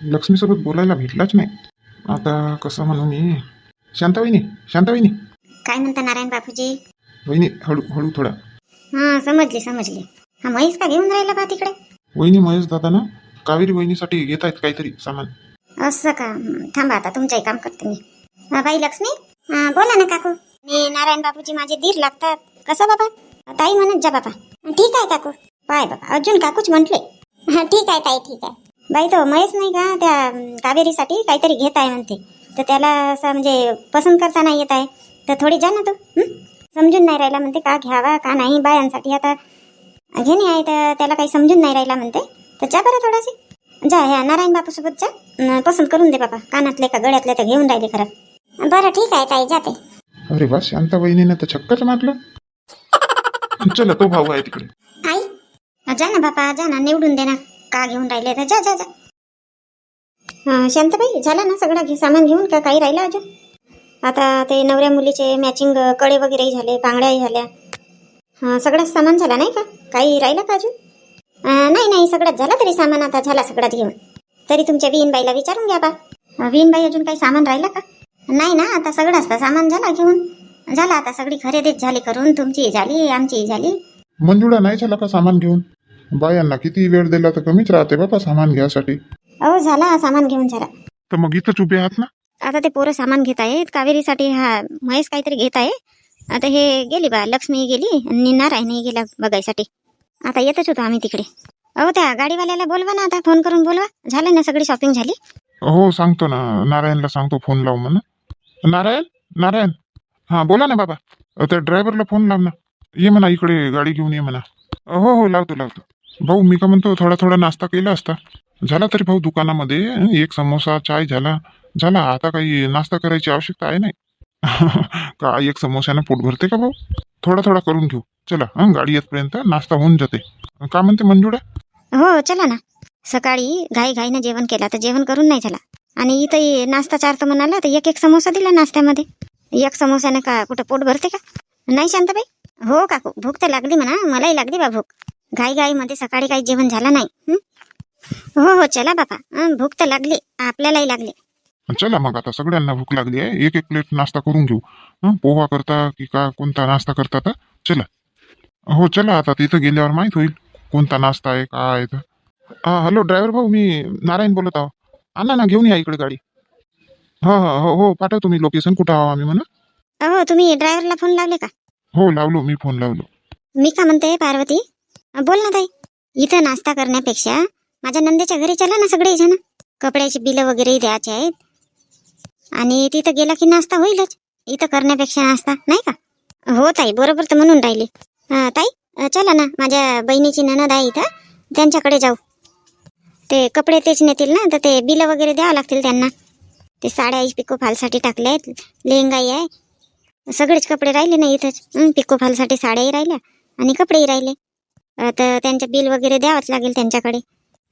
लक्ष्मीसोबत बोलायला भेटलाच नाही. आता कसं म्हणू मी? शांता वहिनी शांता वहिनी काय म्हणता नारायण बापूजी? वहिनी हळू हळू थोडा. हा समजली समजली. हा म्हैस का घेऊन राहिला बा तिकडे? वहिनी महेश दादा ना कावेरी वहिनीसाठी घेत आहेत काहीतरी सामान. असं का? थांबा आता तुमचंही काम करते मी. हा, बाई लक्ष्मी? हा, बोला ना काकू. मी नारायण बापूजी माझे धीर लागतात. कसं बाबा? ताई म्हणत जा बाबा. ठीक आहे काकू. पाय बाबा अजून काकूच म्हटले. हा ठीक आहे ताई ठीक आहे. बाई तो महेश नाही का त्या कावेरीसाठी काहीतरी घेत आहे म्हणते. तर त्याला असं म्हणजे पसंत करता नाही येत आहे. तर थोडी जा ना तू? समजून नाही राहिला म्हणते का घ्यावा का नाही बायांसाठी आता. घेणे आहे तर त्याला काही समजून नाही राहिला म्हणते. तर जा बरं थोडासे. जा ह्या नारायण बापू सोबत जा पसंत करून दे बाबा कानातले का गळ्यातले तर घेऊन राहिले खरं. बरं ठीक आहे ताई जाते. अरे वा शांता वहिनीनं तर छक्काच मारलं. चला तो भाऊ आहे तिकडे. आई जा ना बापा जा ना निवडून दे ना. का घेऊन राहिले तर जा जा जा. अं, शांताबाई झालं ना सगळं? घे सामान घेऊन का काही राहिलं अजून? आता ते नवऱ्या मुलीचे मॅचिंगकडे वगैरेही झाले बांगड्याही झाल्या. हां सगळंच सामान झालं नाही का? काही राहिलं का अजून? अं, नाही नाही सगळंच झालं तरी सामान आता झाला सगळ्यात घेऊन. तरी तुमच्या विहीनबाईला विचारून घ्या बा. विहीनबाई अजून काही सामान राहिलं का? नाही ना आता सगळं असतं सामान झाला घेऊन. झालं आता सगळी खरेदीच झाली करून तुमची झाली आमची झाली. मंजुळा नाही झाला का सामान घेऊन? बायांना किती वेळ दिला तर कमीच राहते बाबा सामान घ्यासाठी. अहो झाला सामान घेऊन झाला तर मग इथंच उभे आहात ना? आता ते पोरं सामान घेत आहेत. कावेरीसाठी हा महेश काहीतरी घेत आहे. आता हे गेली बा लक्ष्मी गेली आणि नारायणी गेला बघायसाठी. आता येतच होतो आम्ही तिकडे. अहो त्या गाडीवाल्याला बोलवा ना आता फ़ोन करून बोलवा. झालं ना सगळी शॉपिंग झाली? हो सांगतो ना. नारायणला सांगतो फ़ोन लाव म्हणा नारायण? नारायण? हाँ बोला ना बाबा. त्या ड्रायव्हरला फ़ोन लाव ना. ये म्हणा इकडे गाडी घेऊन ये म्हणा. हो हो लावतो लावतो. भाऊ मी का म्हणतो थोडा थोडा नाश्ता केला असता. झाला तरी भाऊ दुकानामध्ये एक समोसा चाय झाला. झाला आता काही नाश्ता करायची आवश्यकता आहे नाही. का एक समोस्यानं पोट भरते का भाऊ? थोडा थोडा करून घेऊ. चला हं गाडी येतपर्यंत नाश्ता होऊन जाते. का म्हणते मंजुळा? हो चला ना. सकाळी घाई घाईनं जेवण केलं तर जेवण करून नाही झाला. आणि इथं नाश्ता चारतो म्हणाला तर एक एक समोसा दिला नाश्त्यामध्ये. एक समोस्यानं का कुठं पोट भरते का? नाही शांताबाई? हो काकू भूक तर लागली म्हणा मलाही लागली बा भूक. घाई घाईमध्ये सकाळी काही जेवण झालं नाही हं? हो हो चला बापा हं, भूक तर लागली. आपल्यालाही लागली. चला मग आता सगळ्यांना भूक लागली आहे. एक एक प्लेट नाश्ता करून घेऊ. हं, पोहा करता की का कोणता नाश्ता करता तर? चला. हो चला आता तिथं गेल्यावर माहीत होईल कोणता नाश्ता आहे काय आहे तर. हा हॅलो ड्रायव्हर भाऊ मी नारायण बोलत आहो. आणा ना घेऊन या इकडे गाडी. हो हो हो हो पाठवतो मी लोकेशन. कुठं आहो आम्ही म्हणा. अहो तुम्ही ड्रायव्हरला फोन लावले का? हो लावलो मी फोन लावलो. मी का म्हणते पार्वती? बोल ना ताई. इथं नाश्ता करण्यापेक्षा माझ्या नंदेच्या घरी चला ना सगळे जण कपड्याची बिलं वगैरे द्यायचे आहेत. आणि तिथं गेला की नाश्ता होईलच. इथं करण्यापेक्षा नाश्ता नाही का? हो ताई बरोबर तर म्हणून राहिली. ताई चला ना. माझ्या बहिणीची ननद आहे इथं. त्यांच्याकडे जाऊ. ते कपडे तेच नेतील ना तर ते बिलं वगैरे द्यावं लागतील त्यांना. ते साड्या पिको फालसाठी टाकले आहेत लेहंगाई आहे. सगळेच कपडे राहिले ना इथंच. पिको फालसाठी साड्याही राहिल्या आणि कपडेही राहिले. तर त्यांचं बिल वगैरे द्यावंच लागेल त्यांच्याकडे.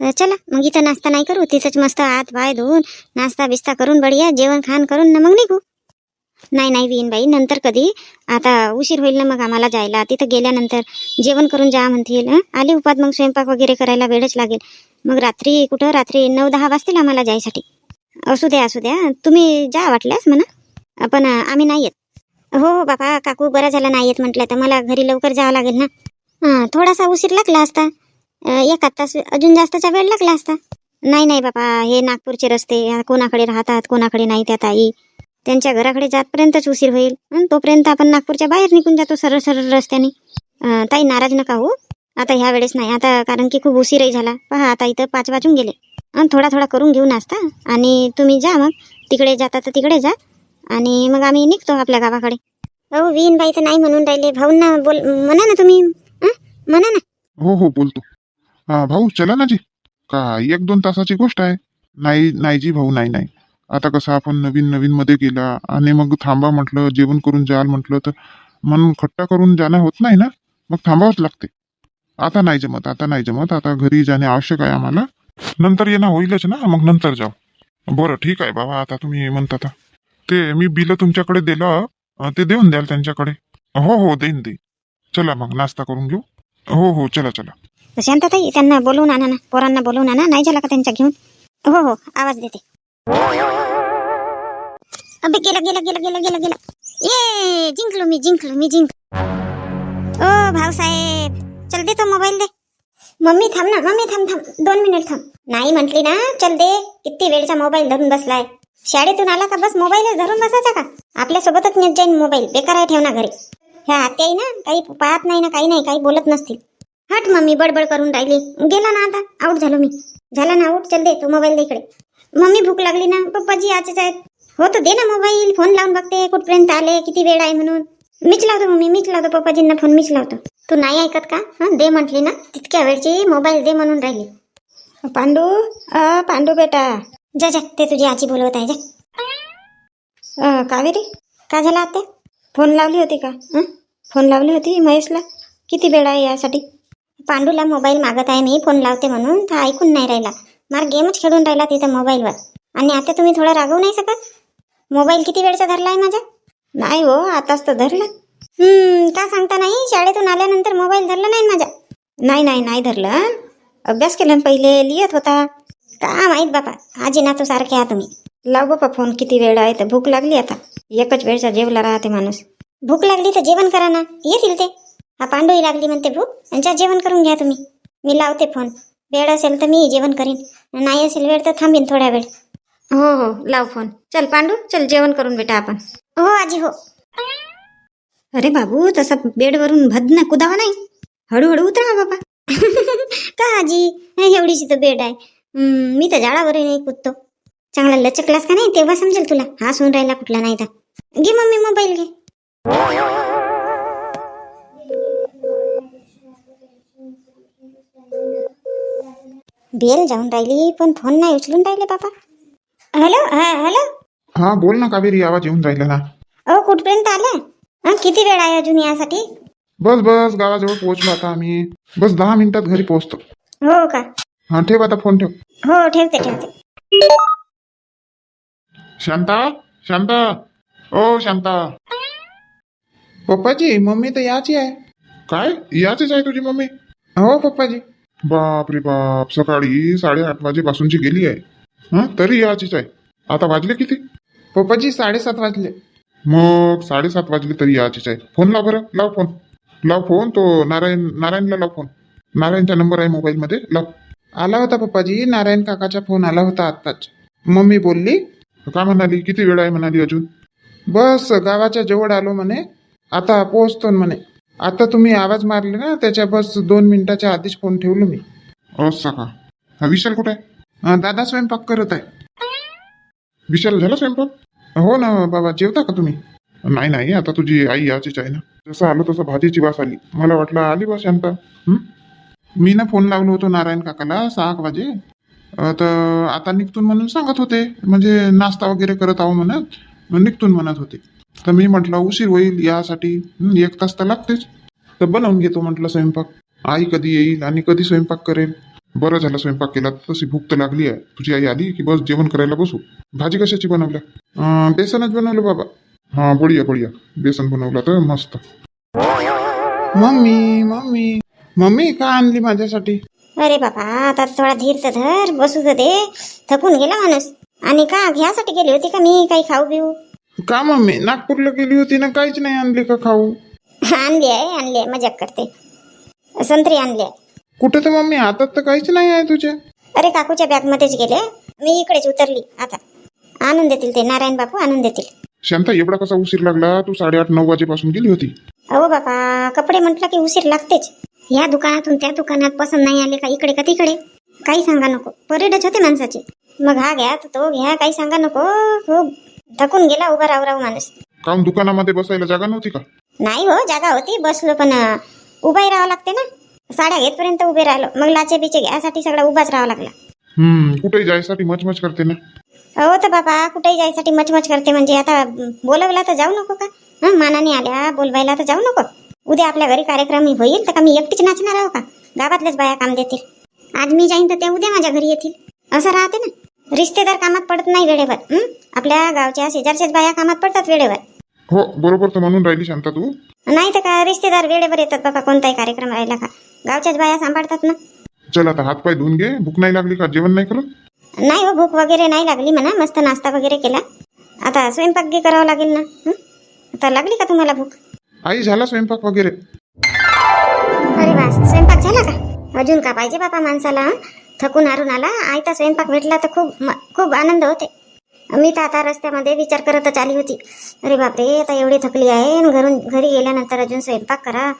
चला मग इथं नाश्ता नाही करू तिथंच मस्त हात पाय धुवून नाश्ता बिस्ता करून बढिया जेवण खाण करून ना मग निघू. नाही नाही विहीन बाई नंतर कधी. आता उशीर होईल ना मग आम्हाला जायला. तिथं गेल्यानंतर जेवण करून जा म्हणतील आले उपात मग स्वयंपाक वगैरे करायला वेळच लागेल. मग रात्री कुठं? रात्री नऊ दहा वाजतील आम्हाला जायसाठी. असू द्या असू द्या. तुम्ही जा वाटल्यास म्हणा. पण आम्ही नाही येत. हो हो बाबा काकू बरं झालं नाही येत म्हटलं तर मला घरी लवकर जावं लागेल ना. हां थोडासा उशीर लागला असता. एखाद तास अजून जास्तचा वेळ लागला असता. नाही नाही बाबा हे नागपूरचे रस्ते कोणाकडे राहतात कोणाकडे नाही त्या ताई. त्यांच्या घराकडे जातपर्यंतच उशीर होईल. तोपर्यंत आपण नागपूरच्या बाहेर निघून जातो सरळ सरळ रस्त्याने. ताई नाराज नका हो आता ह्या वेळेस नाही आता कारण की खूप उशीरही झाला. पहा आता इथं पाच वाजून गेले. आणि थोडा थोडा करून घेऊ नाश्ता. आणि तुम्ही जा मग. तिकडे जाता तर तिकडे जा. आणि मग आम्ही निघतो आपल्या गावाकडे. हो विहीन बाई तर नाही म्हणून राहिले. भाऊंना बोल म्हणा ना तुम्ही. म्हणा ना. हो हो बोलतो. हा भाऊ चला ना जी. का एक दोन तासाची गोष्ट आहे. नाही नाही जी भाऊ नाही नाही. आता कसं आपण नवीन नवीन मध्ये गेला आणि मग थांबा म्हटलं जेवण करून जाल म्हटलं तर मन खट्टा करून जाणं होत नाही ना? मग थांबावंच लागते. आता नाही जमत आता नाही जमत. आता घरी जाणे आवश्यक आहे आम्हाला. नंतर येणं होईलच ना? मग नंतर जाऊ. बरं ठीक आहे बाबा आता तुम्ही म्हणता आता. ते मी बिल तुमच्याकडे दिलं ते देऊन द्याल त्यांच्याकडे. हो हो देईन देईन. चला मग नाश्ता करून घेऊ. हो हो चला चला. शांतताई त्यांना बोलवून आणा ना. पोरांना बोलवून आणा. नाही झाला का त्यांच्या घेऊन? हो हो आवाज देते. अबे गेलं गेलं गेलं गेलं गेलं गेलं. ये जिंकलो मी जिंकलो मी जिंक ओ भाऊसाहेब चल दे तो मोबाईल दे. मम्मी थांब ना. मम्मी थांब थांब. दोन मिनिट थांब. नाही म्हटली ना. चल दे. किती वेळचा मोबाईल धरून बसलाय. शाळेतून आला का? बस मोबाईल धरून बसायचा का? आपल्या सोबतच नेत जाईन मोबाईल बेकार आहे ठेव ना घरी. ह्या आत्या आहे ना काही पाहत नाही ना काही नाही काही बोलत नसतील. हट मम्मी बडबड करून राहिली. गेला ना आता आऊट झालो मी. झाला ना आऊट चल दे तू मोबाईल दे इकडे. मम्मी भूक लागली ना पप्पाजी आजच आहेत. हो तर दे ना मोबाईल फोन लावून बघते कुठपर्यंत आले किती वेळ आहे म्हणून. मीच लावतो मम्मी मीच लावतो पप्पाजींना फोन मीच लावतो. तू नाही ऐकत का? हा दे म्हटली ना. तितक्या वेळची मोबाईल दे म्हणून राहिली. पांडू अ पांडू बेटा. जा जा ते तुझी आजी बोलवत आहे जा. कावेरी? का झाला आत्या? फोन लावली होती का? हं? फोन लावली होती महेशला. किती वेळ आहे यासाठी? पांडूला मोबाईल मागत आहे मी फोन लावते म्हणून. तर ऐकून नाही राहिला. मार गेमच खेळून राहिला तिथं मोबाईलवर आणि आता तुम्ही थोडा रागवू नाही शकत? मोबाईल किती वेळचा धरला आहे माझा नाही हो आताच तर धरला. का सांगता नाही? शाळेतून आल्यानंतर मोबाईल धरला नाही माझा नाही नाही नाही धरलं अभ्यास केला पहिले लिहित होता. का माहीत बापा? आजी ना सारखे आहात तुम्ही. लाव बापा फोन किती वेळ आहे? तर भूक लागली आता. एकच वेळचा जेवला राहते माणूस. भूक लागली तर जेवण करा ना. येतील ते. हा पांडूही लागली म्हणते भूक. यांच्या जेवण करून घ्या तुम्ही. मी लावते फोन. वेळ असेल तर मी जेवण करीन. नाही असेल वेळ तर थांबीन थोडा वेळ. हो हो. लाव फोन. चल पांडू चल जेवण करून बेटा आपण. हो आजी हो. अरे बाबू तसा बेडवरून भदना कुदावा नाही. हळूहळू उतरा बाबा. का आजी? एवढीशी तर बेड आहे. मी तर झाडावरही नाही कुदतो. चांगला लचकलास का नाही तेव्हा समजेल तुला. हा सून राहिला कुठला नाही तर. घे मम्मी मोबाईल घे. बेल जाऊन राहिली पण फोन नाही उचलून राहिले बाबा. हॅलो हा हॅलो हा बोल ना कावेरी आवाज येऊन राहिला ना अहो कुठपर्यंत आल्या हं, किती वेळ आहे अजून यासाठी? बस बस गावाजवळ पोहोचलो आता आम्ही. बस दहा मिनिटात घरी पोहोचतो. हो का? हा ठेव आता फोन ठेव. हो ठेवते ठेवते. शांता शांता. ओ शांता. पप्पाजी मम्मी तर याची आहे. काय? याचीच आहे तुझी मम्मी? हो पप्पाजी. बाप रे बाप सकाळी साडेआठ वाजेपासूनची गेली आहे. हा? तरी याचीच आहे. आता वाजले किती? पप्पाजी साडेसात वाजले. मग साडेसात वाजले तरी याचीच आहे. फोन लाव बरं. लाव फोन. लाव फोन तो नारायण नारायणला लाव फोन. नारायणचा नंबर आहे मोबाईलमध्ये. लाव. आला होता पप्पाजी. नारायण काकाचा फोन आला होता आत्ताच. मम्मी बोलली का म्हणाली? किती वेळ आहे म्हणाली अजून? बस गावाच्या जवळ आलो म्हणे. आता पोहोचतो म्हणे. आता तुम्ही आवाज मारले ना त्याच्या बस दोन मिनिटाच्या आधीच फोन ठेवलो मी. असं का हा विशाल कुठे? आहे अं, दादा स्वयंपाक करत आहे. विशाल झाला स्वयंपाक? हो ना बाबा जेवता का तुम्ही? नाही नाही आता तुझी आई याचीच आहे ना. जसं आलो तसं भाजीची वास आली. मला वाटलं आली बा शांता. हं? मी ना फोन लावलो होतो नारायण काकाला सहा एक वाजे. अं, तर आता निघतून म्हणून सांगत होते. म्हणजे नाश्ता वगैरे करत आहो म्हणत. निघतून म्हणत होते. तर मी म्हटलं उशीर होईल यासाठी. एक तास तर लागतेच. तर बनवून घेतो म्हटलं स्वयंपाक. आई कधी येईल आणि कधी स्वयंपाक करेल बरं झालं स्वयंपाक केला तशी भूक तर लागली आहे. तुझी आई आली की बस जेवण करायला बसू. भाजी कशाची बनवल्या? बेसनच बनवलं बाबा. हा बढिया बढिया. बेसन बनवलं तर मस्त. मम्मी मम्मी मम्मी का आणली माझ्यासाठी? अरे बाबा आता थोडा धीर तर धर बसू तर दे. थकून गेला माणूस. आणि का घ्यासाठी गेली होती का मी? काही खाऊ पिऊ का मम्मी नागपूरला गेली होती ना काहीच नाही आणली का खाऊ? आणली आहे आणली आहे मजाक करते. संत्री आणली आहे. कुठे तर मम्मी आता तर काहीच नाही आहे तुझे अरे काकूच्या बॅगमध्येच गेले. मी इकडेच उतरली आता. आणून देतील ते नारायण बापू आणून देतील. शांता एवढा कसा उशीर लागला? तू साडेआठ नऊ वाजेपासून गेली होती. अहो बापा कपडे म्हटलं की उशीर लागतेच. या दुकानातून त्या दुकानात पसंत नाही आले का इकडे का तिकडे? काही सांगा नको. परेडच होते माणसाची. मग हा घ्या तर तो घ्या काही सांगा नको. खूप थकून गेला उभा राहू राहू माणूस. काऊन दुकानामध्ये बसायला जागा नव्हती का? नाही हो जागा होती बसलो पण अं, उभाही राहावं लागते ना. साड्या घेतपर्यंत उभे राहिलो. मग लाचे बिचे घ्यासाठी सगळा उभाच राहावा लागला. हम्म कुठेही जायसाठी मचमच करते ना? हो तर बाबा कुठेही जायसाठी मचमच करते. म्हणजे आता बोलवला तर जाऊ नको का? हं मानाने आल्या बोलवायला तर जाऊ नको. उद्या आपल्या घरी कार्यक्रम होईल तर का मी एकटीच नाचणार आहो का? गावातल्याच बाया काम देतील. आज मी जाईन तर ते उद्या माझ्या घरी येतील. असं राहते ना. रिश्तेदार कामात पडत नाही वेळेवर हं? आपल्या गावच्या शेजारच्याच बाया कामात पडतात वेळेवर. हो बरोबर तर म्हणून राहिली शांता तू. नाही तर का रिश्तेदार वेळेवर येतात बाबा कोणताही कार्यक्रम राहिला का? गावच्याच बाया सांभाळतात ना. चल आता हातपाय धुवून घे. भूक नाही लागली का? जेवण नाही करत? नाही हो भूक वगैरे नाही लागली म्हणा. मस्त नाश्ता वगैरे केला. आता स्वयंपाक बी करावा लागेल ना हं? आता लागली का तुम्हाला भूक? आई झाला स्वयंपाक वगैरे. अरे वा स्वयंपाक झाला का? अजून का पाहिजे बापा माणसाला हं? थकून हारून आला. आयता स्वयंपाक भेटला तर खूप खूप आनंद होते. मी तर आता रस्त्यामध्ये विचार करतच आली होती. अरे बापरे आता एवढी थकली आहे घरून घरी गेल्यानंतर अजून स्वयंपाक करा.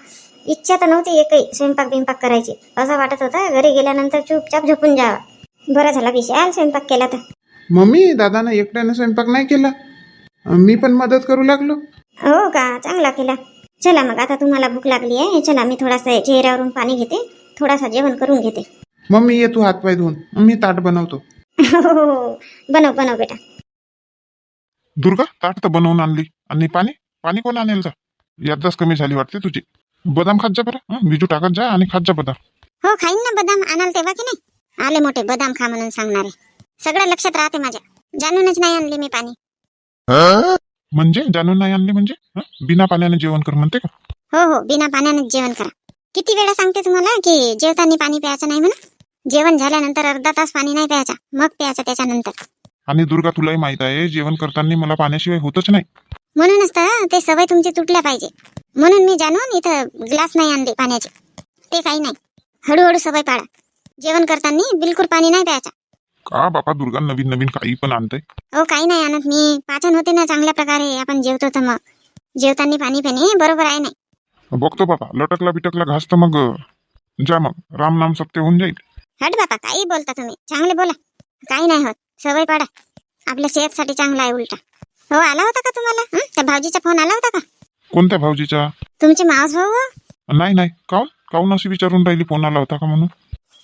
इच्छा तर नव्हती एकही स्वयंपाक बिंपाक करायची. असं वाटत होता घरी गेल्यानंतर चुपचाप झोपून जावा. बरं झाला विशाल स्वयंपाक केला तर. मम्मी दादानं एकट्यानं स्वयंपाक नाही केला. मी पण मदत करू लागलो. हो का? चांगला केला. चला मग आता तुम्हाला भूक लागली आहे. चला मी थोडासा चेहऱ्यावरून पाणी घेते. थोडासा जेवण करून घेते. मम्मी ये तू हातपाय धुवून. मी ताट बनवतो. हो बनव बनव बेटा. दुर्गा ताट तर बनवून आणली. आणि पाणी? पाणी कोण आणेल जा? यादच कमी झाली वाटते तुझी. बदाम खात जा बरं. हं? बिजू टाकत जा आणि खात जा बदाम. हो खाईन ना बदाम. आणाल तेव्हा की नाही? आले मोठे बदाम खा म्हणून सांगणारे. सगळं लक्षात राहते माझ्या. जाणूनच नाही आणली मी पाणी. म्हणजे? जाणून नाही आणली म्हणजे? हं? बिना पाण्याने जेवण कर म्हणते का? हो हो बिना पाण्यानेच जेवण करा. किती वेळा सांगते तुम्हाला की जेवताना पाणी प्यायचं नाही म्हणा जेवण झाल्यानंतर अर्धा तास पाणी नाही प्यायचा मग प्यायचं त्याच्यानंतर. आणि दुर्गा तुलाही माहीत आहे जेवण करताना मला पाण्याशिवाय होतच नाही. म्हणूनच तर ते सवय तुमची तुटल्या पाहिजे. म्हणून मी जाणून इथं ग्लास नाही आणले पाण्याचे. ते काही नाही. हळूहळू सवय पाळा. जेवण करताना बिलकुल पाणी नाही प्यायचा. का बापा दुर्गा नवीन नवीन काही पण आणते हो काही नाही आणत मी. पाचन होते ना चांगल्या प्रकारे. आपण जेवतो तर मग. जेवताना पाणी पिणे बरोबर आहे नाही. बघतो बापा. लटकला बिटकला घास तर मग जा मग. राम नाम सत्य होऊन जाईल. हट बापा काही बोलता तुम्ही. चांगले बोला. काही नाही होत. सवय पाडा. आपल्या सेहतसाठी चांगला आहे उलटा. हो आला होता का तुम्हाला? हं? त्या भाऊजीचा फोन आला होता का? कोणत्या भाऊजीचा? तुमचे मावस भाऊ हो? नाही नाही. काऊन काऊन अशी विचारून राहिली? फोन आला होता का म्हणून?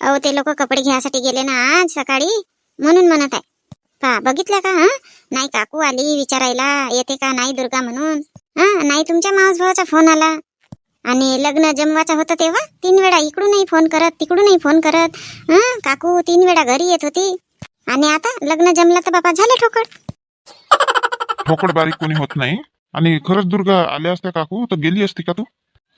अहो ते लोक कपडे घ्यायसाठी गेले ना आज सकाळी. म्हणून म्हणत आहे. पा बघितलं का हं? नाही काकू आली विचारायला. येते का? नाही दुर्गा म्हणून. हा? नाही तुमच्या मावस भावाचा फोन आला. आणि लग्न जमवाचं होतं तेव्हा तीन वेळा इकडूनही फोन करत तिकडूनही फोन करत. हं काकू तीन वेळा घरी येत होती. आणि आता लग्न जमलं तर बाबा झाले ठोकड ठोकड बारीक कोणी होत नाही. आणि खरंच दुर्गा आल्या असत्या काकू तर गेली असती का तू?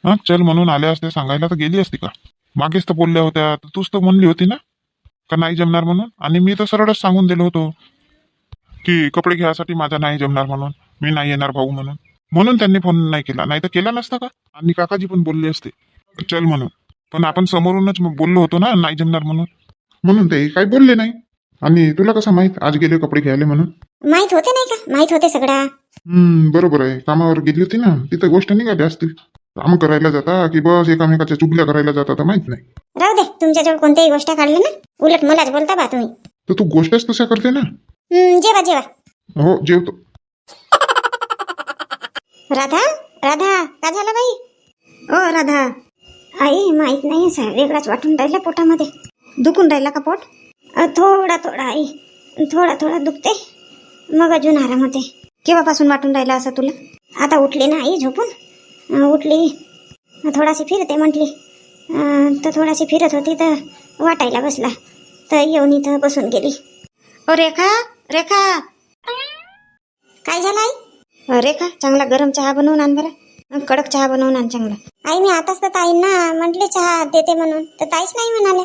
हा चल म्हणून आल्या असत्या सांगायला तर गेली असती का? मागेच तर बोलल्या होत्या तर तूच तर म्हणली होती ना? का नाही जमणार म्हणून? आणि मी तर सरळच सांगून दिलो होतो की कपडे घ्यायसाठी माझा नाही जमणार म्हणून. मी नाही येणार भाऊ म्हणून. म्हणून त्यांनी फोन नाही केला. नाही तर केला नसता का? आणि काकाजी पण बोलले असते. चल म्हणून. पण आपण समोरूनच बोललो होतो ना नाही जमणार म्हणून. म्हणून ते काही बोलले नाही. आणि तुला कसं माहीत? आज गेले कपडे घ्यायला म्हणून. माहीत होते नाही का? माहीत होते सगळा. हम्म बरोबर आहे. कामावर गेली होती ना. तिथं गोष्ट निघाली असतील काम करायला जाता की बस एकामेकाच्या चुगल्या करायला जाता तर माहीत नाही. राहू दे. तुमच्याजवळ कोणत्याही गोष्ट काढल्या ना उलट मलाच बोलता बा तुम्ही. तर तू गोष्टच तशा करते ना? जेवा जेवा. हो जेवतो. राधा राधा का झालं बाई. ओ राधा. आई माहीत नाही वेगळाच वाटून राहिला पोटामध्ये. दुखून राहिला का पोट? अ, थोडा थोडा आई. थोडा थोडा दुखते. मग अजून आराम होते केव्हापासून वाटून राहिला असं तुला? आता उठली ना आई झोपून. अ, उठली. थोडाशी फिरते म्हटली. अ, तर थोडाशी फिरत होती तर वाटायला बसला. तर येऊन इथं बसून गेली. ओ रेखा रेखा. काय झालं आई? रेखा चांगला गरम चहा बनवून आण बरं. कडक चहा बनवून आण चांगला. आई मी आताच तर ताईंना म्हटले चहा देते म्हणून. तर ताईच नाही म्हणाल्या.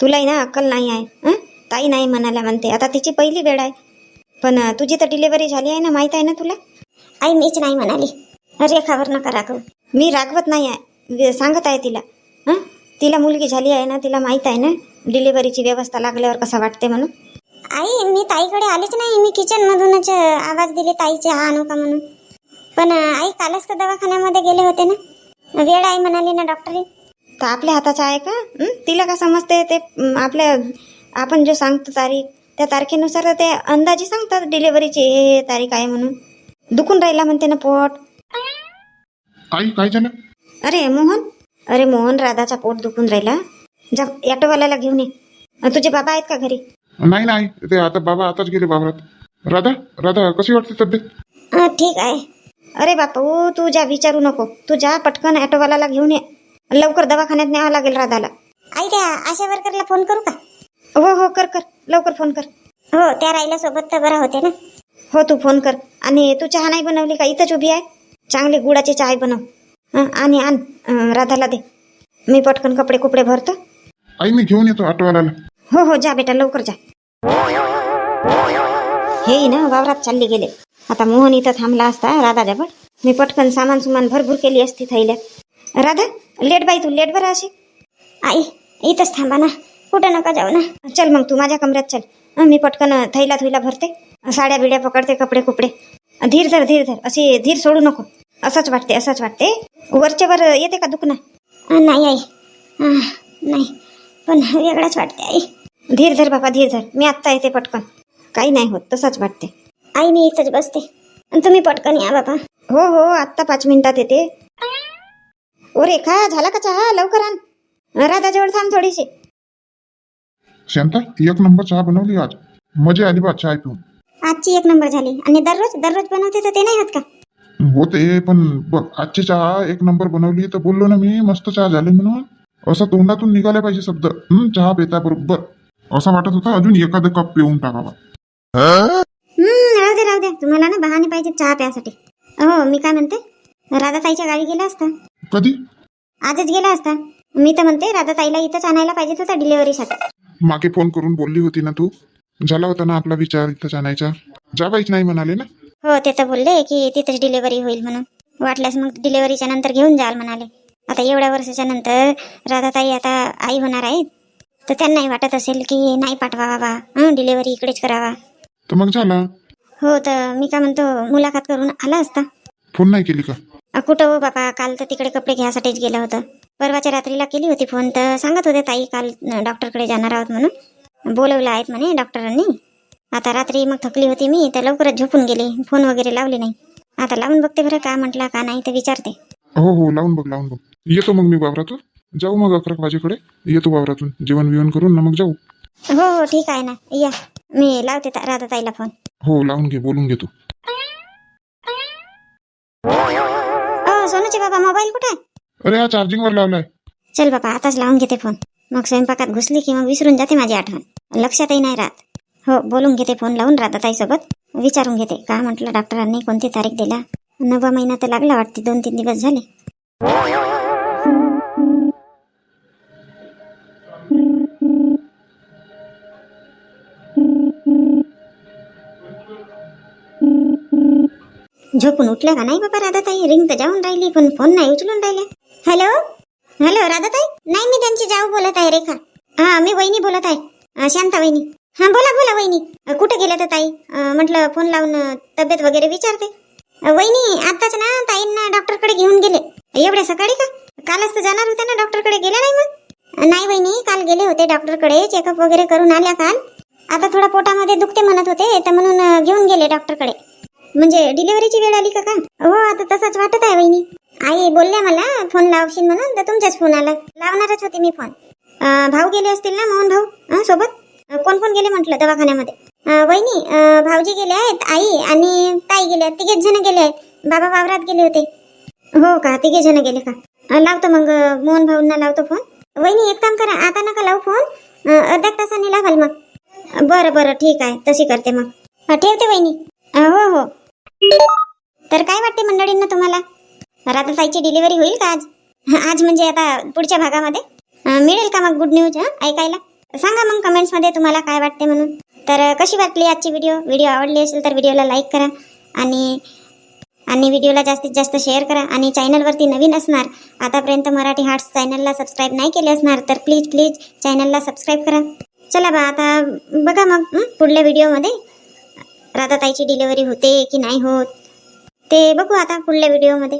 तुलाही ना अक्कल नाही आहे हं? ताई नाही म्हणाल्या म्हणते. आता तिची पहिली वेळ आहे. पण तुझी तर डिलिव्हरी झाली आहे ना माहीत आहे ना तुला? आई मीच नाही म्हणाली. रेखावर नका राखू मी रागवत नाही आहे. सांगत आहे तिला. हं? तिला मुलगी झाली आहे ना तिला माहीत आहे ना? डिलिव्हरीची व्यवस्था लागल्यावर कसा वाटते म्हणून. आई मी ताईकडे आलीच नाही. मी किचन मधूनच आवाज दिले ताईचे हा आणू का म्हणून. पण आई कालच तर दवाखान्यामध्ये गेले होते ना. वेळ आहे म्हणाली ना डॉक्टरी. तर आपल्या हाताचं आहे का? हं? तिला का समजते ते आपल्या आपण जो सांगतो तारीख त्या तारखेनुसार ते अंदाजे सांगतात डिलिव्हरीची हे हे तारीख आहे म्हणून. दुखून राहिला म्हणते ना पोट. आई काय झालं? अरे मोहन? अरे मोहन राधाचा पोट दुखून राहिला. जा ॲटोवाल्याला घेऊन ये. अं, तुझे बाबा आहेत का घरी? नाही नाही. ते आता बाबा आताच गेले बाबरात राधा राधा कशी वाटते तब्येत? हा ठीक आहे. अरे बापू तू जा विचारू नको. तू जा पटकन ॲटोवाल्याला घेऊन ये. लवकर दवाखान्यात न्यावं लागेल राधाला. आई त्या आशा वर्करला फोन करू का? हो हो कर कर. लवकर फोन कर. हो त्या राहिल्या सोबत तर बरं होते ना. हो तू फोन कर. आणि तू चहा नाही बनवली का? इथंच उभी आहे. चांगली गुळाची चाय बनव. हं, आणि आण अं, राधाला दे. मी पटकन कपडे कुपडे भरतो. आई मी घेऊन येतो ऑटोवाल्याला. हो हो जा बेटा लवकर जा. हे ना वावरात चालले गेले. आता मोहन इथं थांबला असता राधा जवळ मी पटकन सामान सुमान भरभूर केली असती थैल्यात राधा लेट बाई तू लेट बरं अशी. आई इथंच थांबा ना. कुठं नका जाऊ ना. चल मग तू माझ्या कमऱ्यात चल. मी पटकन थैला थुईला भरते. साड्या बिड्या पकडते कपडे कुपडे. धीर धर धीर धर. असे धीर सोडू नको. असंच वाटते असंच वाटते. वरच्या वर येते का दुखणं? नाही आई. नाही. पण वेगळंच वाटते आई. धीर धर बाबा धीर धर. मी आत्ता येते पटकन. काही नाही होत तसंच वाटते. आई मी इथंच बसते. आणि तुम्ही पटकन या बाबा. हो हो आत्ता पाच मिनिटात येते. ओ रेखा झाला का चहा? लवकर आण. राधाजवळ थांब थोडीशी. शांता एक नंबर चहा बनवली आज. मजा आली बा चहा पिऊन. आजची एक नंबर झाली. आणि दररोज दररोज बनवते तर ते नाही होत का? होते पण बघ आजची चहा एक नंबर बनवली तर बोललो ना मी मस्त चहा झाली म्हणून. असं तोंडातून निघाला पाहिजे शब्द. हं, चहा पेता बरोबर असं वाटत होता अजून एखादं कप पिऊन टाकावा. हम्म राहू दे राहू दे. तुम्हाला ना बहाणे पाहिजे चहा प्यासाठी. हो मी काय म्हणते? राधाताईच्या गावी गेला असता. कधी? आजच गेला असता. मी तर म्हणते राधाताईला इथंच आणायला पाहिजे होता डिलिव्हरीसाठी मागे फोन करून बोलली होती ना तू? झाला होता ना आपला विचार इथं आणायचा? जावायच नाही म्हणाले ना. हो ते तर बोलले की तिथेच डिलिव्हरी होईल म्हणून. वाटल्यास मग डिलिव्हरीच्या नंतर घेऊन जाल म्हणाले. आता एवढ्या वर्षाच्या नंतर राधाताई आता आई होणार आहेत. तर त्यांनाही वाटत असेल की नाही पाठवा बाबा. हं डिलिव्हरी इकडेच करावा. तर मग झाला. हो तर मी काय म्हणतो मुलाखत करून आला असता. फोन नाही केली का? अ, कुठं हो बाबा काल तर तिकडे कपडे घ्यासाठीच गेलं होतं. परवाच्या रात्रीला केली होती फोन तर सांगत होते ताई काल अ, डॉक्टरकडे जाणार आहोत म्हणून. बोलवलं आहेत म्हणे डॉक्टरांनी. आता रात्री मग थकली होती मी तर लवकरच झोपून गेली. फोन वगैरे लावले नाही. आता लावून बघते बरं का म्हटलं का नाही तर विचारते. हो हो लावून बघ लावून बघ. येतो मग मी वावरातून. जाऊ मग अकरा वाजेकडे. येतो वावरातून. जेवण बिवण करून ना मग जाऊ. हो हो ठीक आहे ना. या. मी लावते ता- राधाताईला फोन हो लावून घे बोलून घेतो. ओ सोनूचे बाबा मोबाईल कुठे? आहे अरे हा चार्जिंगवर लावलाय. चल बाबा आताच लावून घेते फोन मग स्वयंपाकात घुसली की मग विसरून जाते माझी आठवण. लक्षातही नाही राहत. हो बोलून घेते फोन लावून राधाताईसोबत विचारून घेते. का म्हटलं डॉक्टरांनी कोणती तारीख दिला? नववा महिना तर लागला वाटते दोन तीन दिवस झाले. झोपून उठल्या का? नाही बाबा राधाताई. रिंग तर जाऊन राहिली पण फोन नाही उचलून राहिले हॅलो हॅलो राधाताई? नाही मी त्यांची जाऊ बोलत आहे रेखा. हा मी वहिनी बोलत आहे. शांता वहिनी. हा बोला बोला वहिनी. कुठे गेल्या तर ताई? म्हटलं फोन लावून तब्येत वगैरे विचारते. वहिनी आताच ना ताईंना डॉक्टरकडे घेऊन गेले. एवढ्या सकाळी का? कालच तर जाणार होत्या ना डॉक्टरकडे गेल्या नाही मग? नाही वहिनी काल गेले होते डॉक्टरकडे चेकअप वगैरे करून आल्या काल. आता थोडा पोटामध्ये दुखते म्हणत होते तर म्हणून घेऊन गेले डॉक्टरकडे म्हणजे डिलिव्हरीची वेळ आली का का हो आता तसंच वाटत आहे वहिनी. आई बोलल्या मला फोन लावशील म्हणून तर तुमचाच फोन आला. लावणारच होते मी फोन. भाऊ गेले असतील ना मोहन भाऊ? सोबत? कोण कोण गेले म्हटलं दवाखान्यामध्ये? वहिनी भाऊजी गेले आहेत आई आणि ताई गेले आहेत तिघेच जण गेले आहेत. बाबा वावरात गेले होते. हो का? तिघे जण गेले का? लावतो मग मोहन भाऊंना लावतो फोन. वहिनी एक काम करा आता नका लावू फोन. अर्ध्या तासाने लावाल मग. बरं बरं ठीक आहे तशी करते मग. ठेवते वहिनी. राधाताईची डिलिव्हरी होईल का आज? आज म्हणजे आता पुढच्या भागामध्ये? मिळेल का मग गुड न्यूज ऐकायला? सांगा मग कमेंट्समध्ये तुम्हाला काय वाटते म्हणून. तर कशी वाटली आजची व्हिडिओ व्हिडिओ आवडली असेल तर व्हिडिओला लाईक करा आणि आणि व्हिडिओला जास्तीत जास्त शेअर करा. आणि चॅनलवरती नवीन असणार आतापर्यंत मराठी हार्ट्स चॅनलला सबस्क्राईब नाही केले असणार तर प्लीज प्लीज चॅनलला सबस्क्राईब करा. चला बा आता बघा मग पुढल्या व्हिडिओमध्ये राधाताईची डिलिव्हरी होते की नाही होत ते बघू आता पुढल्या व्हिडिओमध्ये